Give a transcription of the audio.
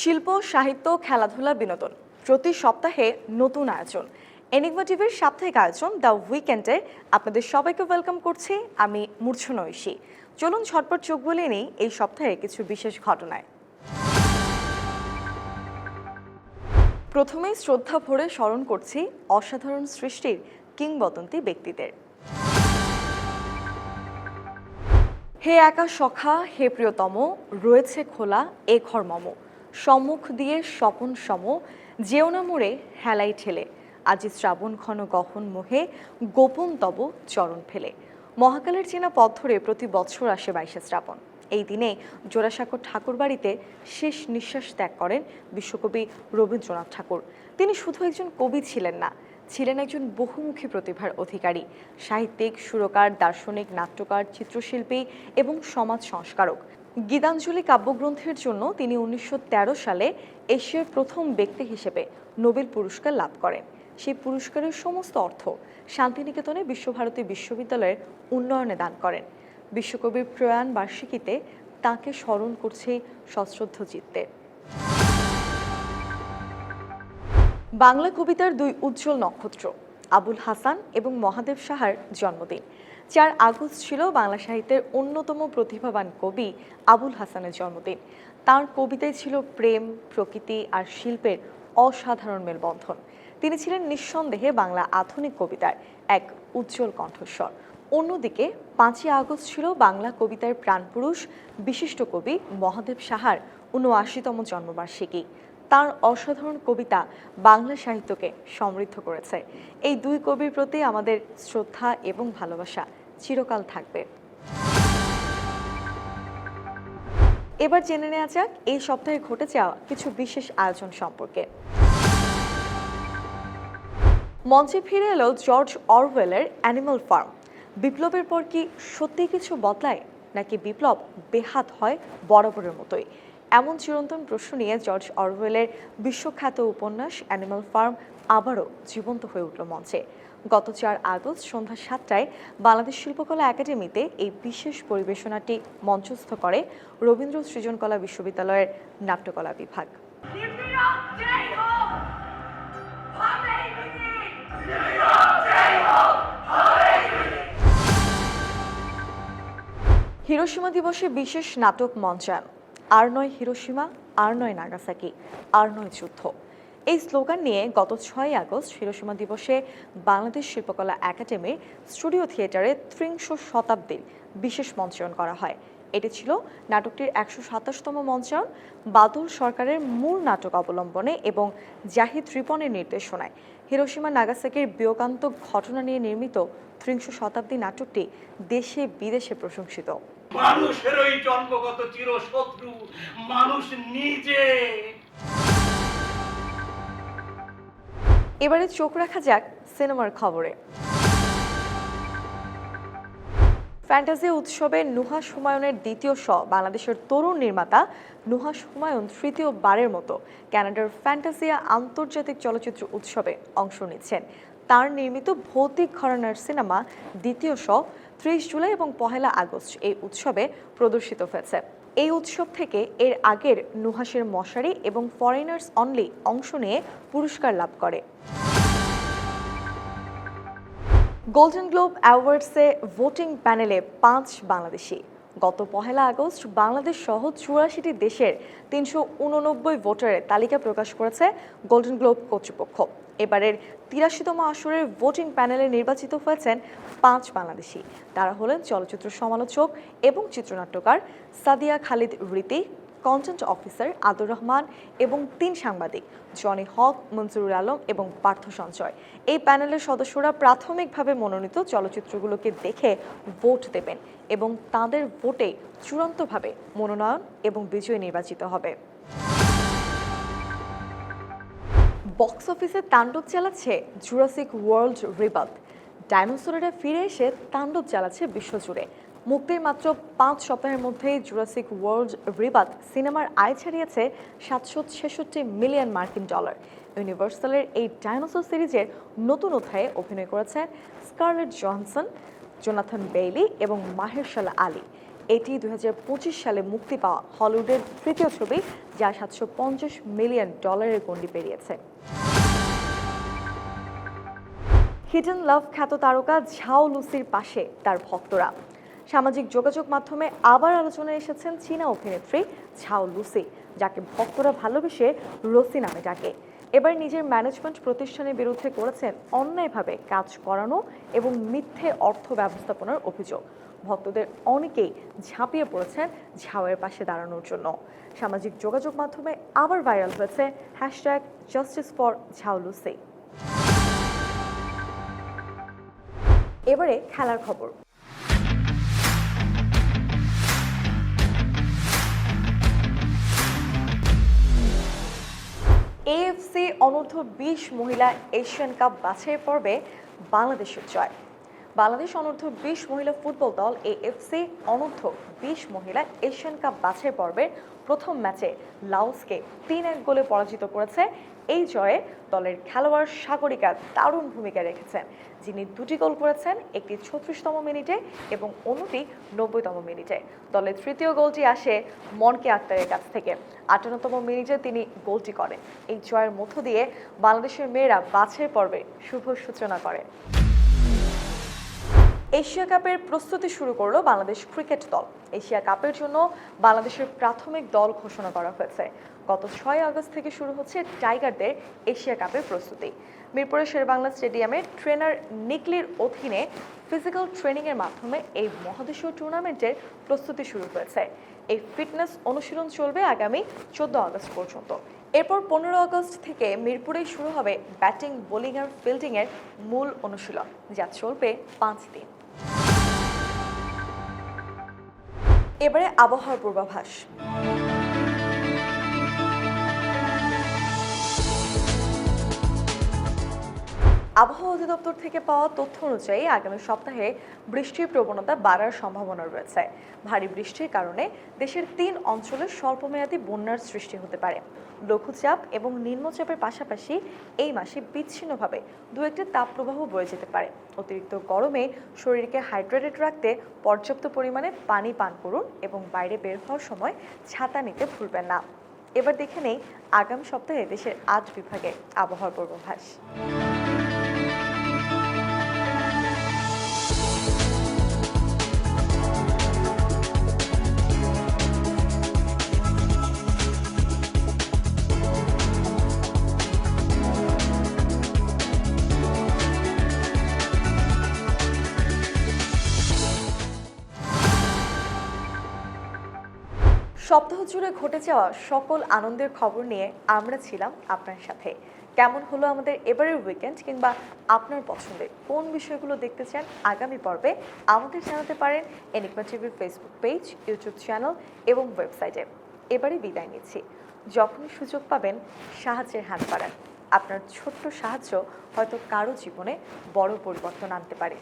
শিল্প, সাহিত্য, খেলাধুলা, বিনোদন। প্রতি সপ্তাহে নতুন আয়োজন। এনিগমা টিভির সাপ্তাহিক আয়োজন দ্য উইকেন্ডে আপনাদের সবাইকে ওয়েলকাম করছি আমি মূর্ছনা ঐশী চলুন ঝটপট চোখ বলে নেই এই সপ্তাহে কিছু বিশেষ ঘটনায়। প্রথমেই শ্রদ্ধা ভরে স্মরণ করছি অসাধারণ সৃষ্টির কিংবদন্তি ব্যক্তিদের। হে একা সখা, হে প্রিয়তম, রয়েছে খোলা এ ঘর মম। সম্মুখ দিয়ে স্বপন সম, যেও না মোড়ে হেলাই ঠেলে। আজি শ্রাবণ ঘন গহন মোহে গোপন তব চরণ ফেলে। মহাকালের চেনা পথ ধরে প্রতি বছর আসে বাইশে শ্রাবণ। এই দিনে জোড়াসাঁকর ঠাকুর বাড়িতে শেষ নিঃশ্বাস ত্যাগ করেন বিশ্বকবি রবীন্দ্রনাথ ঠাকুর। তিনি শুধু একজন কবি ছিলেন না, ছিলেন একজন বহুমুখী প্রতিভার অধিকারী। সাহিত্যিক, সুরকার, দার্শনিক, নাট্যকার, চিত্রশিল্পী এবং সমাজ সংস্কারক। গীতাঞ্জলি কাব্যগ্রন্থের জন্য তিনি উনিশশো তেরো সালে এশিয়ার প্রথম ব্যক্তি হিসেবে নোবেল পুরস্কার লাভ করেন। সেই পুরস্কারের সমস্ত অর্থ শান্তিনিকেতনে বিশ্বভারতী বিশ্ববিদ্যালয়ের উন্নয়নে দান করেন। বিশ্বকবির প্রয়াণ বার্ষিকীতে তাকে স্মরণ করছে সশ্রদ্ধ চিত্তে। বাংলা কবিতার দুই উজ্জ্বল নক্ষত্র আবুল হাসান এবং মহাদেব সাহার জন্মদিন। চার আগস্ট ছিল বাংলা সাহিত্যের অন্যতম প্রতিভাবান কবি আবুল হাসানের জন্মদিন। তার কবিতায় ছিল প্রেম, প্রকৃতি আর শিল্পের অসাধারণ মেলবন্ধন। তিনি ছিলেন নিঃসন্দেহে বাংলা আধুনিক কবিতার এক উজ্জ্বল কণ্ঠস্বর। অন্যদিকে পাঁচই আগস্ট ছিল বাংলা কবিতার প্রাণপুরুষ, বিশিষ্ট কবি মহাদেব সাহার উনআশিতম জন্মবার্ষিকী। তার অসাধারণ কবিতা বাংলা সাহিত্যকে সমৃদ্ধ করেছে। এই দুই কবির প্রতি আমাদের শ্রদ্ধা এবং ভালোবাসা চিরকাল থাকবে। এবার জেনে নেওয়া যাক, এই সপ্তাহে ঘটে যাওয়া কিছু বিশেষ আয়োজন সম্পর্কে। মঞ্চে ফিরে এলো জর্জ অরওয়েলের অ্যানিমাল ফার্ম। বিপ্লবের পর কি সত্যি কিছু বদলায়, নাকি বিপ্লব বেহাত হয় বরাবরের মতোই? এমন চিরন্তন প্রশ্ন নিয়ে জর্জ অরওয়েলের বিশ্বখ্যাত উপন্যাস অ্যানিমাল ফার্ম আবারও জীবন্ত হয়ে উঠল মঞ্চে। গত চার আগস্ট সন্ধ্যা সাতটায় বাংলাদেশ শিল্পকলা একাডেমিতে এই বিশেষ পরিবেশনাটি মঞ্চস্থ করে রবীন্দ্র সৃজনকলা বিশ্ববিদ্যালয়ের নাট্যকলা বিভাগ। হিরোসীমা দিবসে বিশেষ নাটক মঞ্চায়ন। আর নয় হিরোসীমা আর নয় নাগাসাকি, আর নয় যুদ্ধ। এই স্লোগান নিয়ে গত ছয় আগস্ট হিরোসীমা দিবসে বাংলাদেশ শিল্পকলা একাডেমির স্টুডিও থিয়েটারে ত্রিংশ শতাব্দীর বিশেষ মঞ্চায়ন করা হয়। এটি ছিল নাটকটির একশো সাতাশতম মঞ্চায়ন, বাদল সরকারের মূল নাটক অবলম্বনে এবং জাহিদ রিপনের নির্দেশনায়। হিরোসীমা নাগাসাকির বিয়োগান্ত ঘটনা নিয়ে নির্মিত ত্রিংশ শতাব্দী নাটকটি দেশে বিদেশে প্রশংসিত। মানুষের ওই জন্মগত চিরশত্রু, মানুষ নিজে। এবারে চোখ রাখা যাক সিনেমার খবরে। ফ্যান্টাসি উৎসবে নুহাস হুমায়ুনের দ্বিতীয় শ, বাংলাদেশের তরুণ নির্মাতা হুমায়ুন তৃতীয় বারের মতো কানাডার ফ্যান্টাসিয়া আন্তর্জাতিক চলচ্চিত্র উৎসবে অংশ নিচ্ছেন। তার নির্মিত ভৌতিক ঘরানার সিনেমা দ্বিতীয় শ, ত্রিশ জুলাই এবং পহেলা আগস্ট এই উৎসবে প্রদর্শিত হয়েছে। এই উৎসব থেকে এর আগের নুহাসের মশারি এবং ফরেনার্স অনলি অংশ নিয়ে পুরস্কার লাভ করে। গোল্ডেন গ্লোব অ্যাওয়ার্ডসে ভোটিং প্যানেলে পাঁচ বাংলাদেশি। গত পহেলা আগস্ট বাংলাদেশ সহ চুরাশিটি দেশের তিনশো উননব্বই ভোটারের তালিকা প্রকাশ করেছে গোল্ডেন গ্লোব কর্তৃপক্ষ। এবারের তিরাশিতম আসরের ভোটিং প্যানেলে নির্বাচিত হয়েছেন পাঁচ বাংলাদেশি। তারা হলেন চলচ্চিত্র সমালোচক এবং চিত্রনাট্যকার সাদিয়া খালিদ রীতি কন্টেন্ট অফিসার আদুর রহমান এবং তিন সাংবাদিক, জনি হক মনজুরুল আলম এবং পার্থ সঞ্চয় এই প্যানেলের সদস্যরা প্রাথমিকভাবে মনোনীত চলচ্চিত্রগুলোকে দেখে ভোট দেবেন এবং তাদের ভোটে চূড়ান্তভাবে মনোনয়ন এবং বিজয়ী নির্বাচিত হবে। বক্স অফিসে তাণ্ডব চালাচ্ছে জুরাসিক ওয়ার্ল্ড রিবাথ ডাইনোসরেরা ফিরে এসে তাণ্ডব চালাচ্ছে বিশ্বজুড়ে। মুক্তির মাত্র পাঁচ সপ্তাহের মধ্যেই জুরাসিক ওয়ার্ল্ড রিবাথ সিনেমার আয় ছাড়িয়েছে সাতশো ছেষট্টি মিলিয়ন মার্কিন ডলার। ইউনিভার্সালের এই ডাইনোসর সিরিজের নতুন অধ্যায়ে অভিনয় করেছেন স্কারলেট জনসন জোনাথন বেইলি এবং মাহেরশালা আলী। এটি দুই সালে মুক্তি পাওয়া হলিউডের তৃতীয় ছবি, যা সাতশো পঞ্চাশ মিলিয়ন ডলারের গণ্ডি পেরিয়েছে। হিডেন লাভ খ্যাত তারকা ঝাও লুসির পাশে তার ভক্তরা। সামাজিক যোগাযোগ মাধ্যমে আবার আলোচনায় এসেছেন চীনা অভিনেত্রী ঝাও লুসি, যাকে ভক্তরা ভালোবেসে রসি নামে ডাকে। এবার নিজের ম্যানেজমেন্ট প্রতিষ্ঠানের বিরুদ্ধে করেছেন অন্যায়ভাবে কাজ করানো এবং মিথ্যে অর্থ ব্যবস্থাপনার অভিযোগ। ভক্তদের অনেকেই ঝাঁপিয়ে পড়েছেন ঝাওয়ের পাশে দাঁড়ানোর জন্য। সামাজিক যোগাযোগ মাধ্যমে আবার ভাইরাল হয়েছে hashtag justice for Zhao Lusi এবারে খেলার খবর। এএফসি অনূর্ধ্ব বিশ মহিলা এশিয়ান কাপ বাছাই পর্বে বাংলাদেশের জয়। বাংলাদেশ অনূর্ধ্ব বিশ মহিলা ফুটবল দল এএফসি অনূর্ধ্ব বিশ মহিলা এশিয়ান কাপ বাছাই পর্বের প্রথম ম্যাচে লাওসকে তিন এক গোলে পরাজিত করেছে। এই জয়ে দলের খেলোয়াড় সাগরিকা দারুণ ভূমিকা রেখেছেন, যিনি দুটি গোল করেছেন, একটি ছত্রিশতম মিনিটে এবং অন্যটি নব্বইতম মিনিটে। দলের তৃতীয় গোলটি আসে মনকে আক্তারের কাছ থেকে। আটান্নতম মিনিটে তিনি গোলটি করেন। এই জয়ের মধ্য দিয়ে বাংলাদেশের মেয়েরা বাছের পর্বে শুভ সূচনা করে। এশিয়া কাপের প্রস্তুতি শুরু করল বাংলাদেশ ক্রিকেট দল। এশিয়া কাপের জন্য বাংলাদেশের প্রাথমিক দল ঘোষণা করা হয়েছে। গত ছয় আগস্ট থেকে শুরু হচ্ছে টাইগারদের এশিয়া কাপের প্রস্তুতি। মিরপুরের শেরবাংলা স্টেডিয়ামে ট্রেনার নিকলির অধীনে ফিজিক্যাল ট্রেনিংয়ের মাধ্যমে এই মহাদেশীয় টুর্নামেন্টের প্রস্তুতি শুরু হয়েছে। এই ফিটনেস অনুশীলন চলবে আগামী চোদ্দ আগস্ট পর্যন্ত। এরপর পনেরো আগস্ট থেকে মিরপুরে শুরু হবে ব্যাটিং, বোলিং আর ফিল্ডিংয়ের মূল অনুশীলন। যা চলবে পাঁচ দিন। এবারে আবহাওয়ার পূর্বাভাস। আবহাওয়া অধিদপ্তর থেকে পাওয়া তথ্য অনুযায়ী আগামী সপ্তাহে বৃষ্টির প্রবণতা বাড়ার সম্ভাবনা রয়েছে। ভারী বৃষ্টির কারণে দেশের তিন অঞ্চলে স্বল্পমেয়াদী বন্যার সৃষ্টি হতে পারে। লঘুচাপ এবং নিম্নচাপের পাশাপাশি এই মাসে বিচ্ছিন্নভাবে দু একটি তাপপ্রবাহ বয়ে যেতে পারে। অতিরিক্ত গরমে শরীরকে হাইড্রেটেড রাখতে পর্যাপ্ত পরিমাণে পানি পান করুন এবং বাইরে বের হওয়ার সময় ছাতা নিতে ভুলবেন না। এবার দেখে নেই আগামী সপ্তাহে দেশের আট বিভাগে আবহাওয়ার পূর্বাভাস। সপ্তাহ জুড়ে ঘটে যাওয়া সকল আনন্দের খবর নিয়ে আমরা ছিলাম আপনার সাথে। কেমন হলো আমাদের এবারের উইকেন্ড কিংবা আপনার পছন্দের কোন বিষয়গুলো দেখতে চান আগামী পর্বে আমাদের জানাতে পারেন এনিকমা টিভির ফেসবুক পেজ ইউটিউব চ্যানেল এবং ওয়েবসাইটে এবারে বিদায় নিচ্ছি। যখনই সুযোগ পাবেন সাহায্যের হাত বাড়ান। আপনার ছোট্ট সাহায্য হয়তো কারও জীবনে বড় পরিবর্তন আনতে পারে।